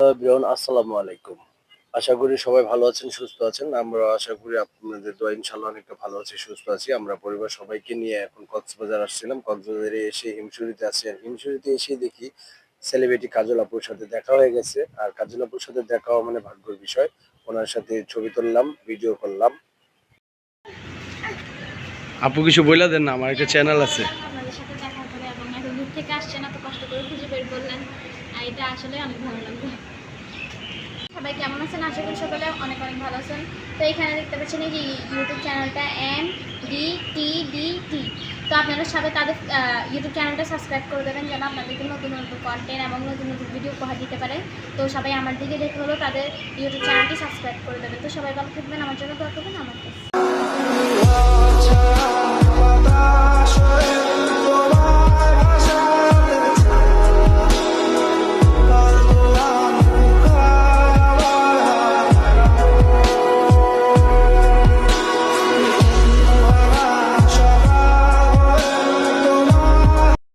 Everyone আসসালামু আলাইকুম। আশা করি সবাই ভালো আছেন সুস্থ আছেন। আমরা আশা করি আপনাদের দোয়া ইনশাল্লাহ অনেকটা ভালো আছি সুস্থ আছি। আমরা পরিবার সবাইকে নিয়ে এখন কক্সবাজার আসছিলাম। কক্সবাজারে এসে হিমশুরিতে আছি আর হিমশুরিতে এসে দেখি সেলিব্রিটি কাজল আপুর সাথে দেখা হয়ে গেছে। আর কাজল আপুর সাথে দেখা হওয়া মানে ভাগ্যের বিষয়। ওনার সাথে ছবি তুললাম ভিডিও করলাম। আপু কিছু বলে দেন না আমার একটা চ্যানেল আছে। আপনাদের সাথে দেখা করে এবং এত দূর থেকে আসছেন এত কষ্ট করে খুঁজে বের করলেন। এটা আসলে অনেক ভালো লাগবে সবাই কেমন আছেন? আশা করি সকলে অনেক অনেক ভালো আছেন। তো এখানে দেখতে পাচ্ছেন এই যে ইউটিউব চ্যানেলটা M D T D T. তো আপনারা সবাই তাদের ইউটিউব চ্যানেলটা সাবস্ক্রাইব করে দেবেন যেন আপনাদেরকে নতুন নতুন কন্টেন্ট এবং নতুন নতুন ভিডিও উপহার দিতে পারে। তো সবাই আমার দিকে দেখে হলো তাদের ইউটিউব চ্যানেলটি সাবস্ক্রাইব করে দেবেন। তো সবাই ভালো থাকবেন। আমার জন্য দোয়া করবেন। আমার কাছে